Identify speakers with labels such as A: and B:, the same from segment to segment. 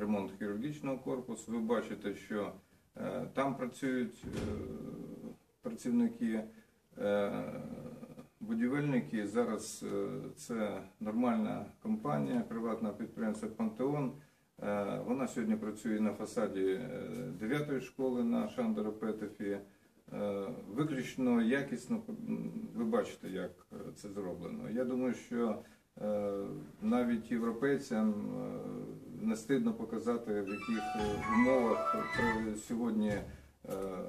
A: ремонт хірургічного корпусу. Ви бачите, що е, там працюють е, працівники, е, будівельники. Зараз це нормальна компанія, приватне підприємство Пантеон. Вона сьогодні працює на фасаді 9 школи на Шандора Петефі. Е, Виключно якісно, ви бачите, як це зроблено. Я думаю, що навіть європейцям е, не стидно показати, в яких е, умовах е, сьогодні е,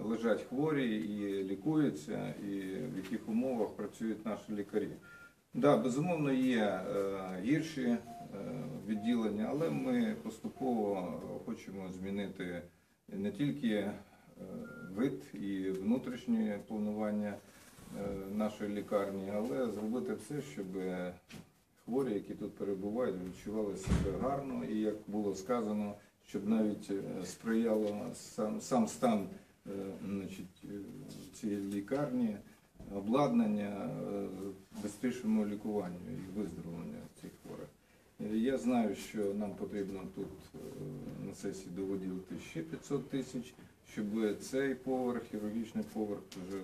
A: лежать хворі і лікуються, і в яких умовах працюють наші лікарі. Да, безумовно, є е, гірші е, відділення, але ми поступово хочемо змінити не тільки е, вид і внутрішнє планування е, нашої лікарні, але зробити все, щоб хворі, які тут перебувають, відчували себе гарно і, як було сказано, щоб навіть е, сприяло сам, сам стан е, значить, е, цієї лікарні, обладнання швидшому лікуванню і виздоровленню цих хворих. Я знаю, що нам потрібно тут на сесії доводілити ще 500 тисяч, щоб цей поверх, хірургічний поверх вже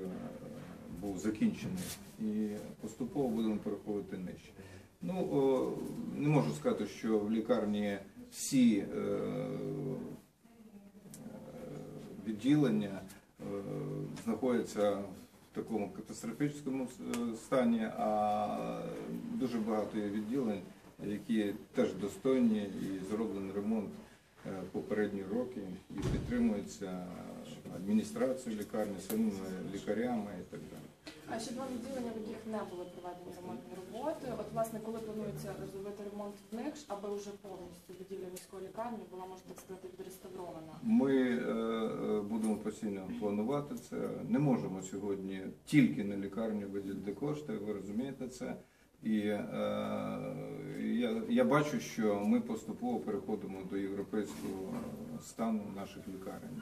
A: був закінчений. І поступово будемо переходити нижче. Ну, не можу сказати, що в лікарні всі е, е, відділення е, знаходяться в такому катастрофічному стані, а дуже багато є відділень, які теж достойні і зроблений ремонт попередні роки і підтримуються адміністрацією лікарні, самими лікарями і так далі.
B: А ще два відділення, в яких не були проведені ремонтні роботи. От, власне, коли планується зробити ремонт в них, аби вже повністю будівля міської лікарні була, можна так сказати, відреставрована.
A: Ми е, е, будемо постійно планувати це. Не можемо сьогодні тільки на лікарню виділити кошти, ви розумієте це. І е, я, я бачу, що ми поступово переходимо до європейського стану наших лікарень.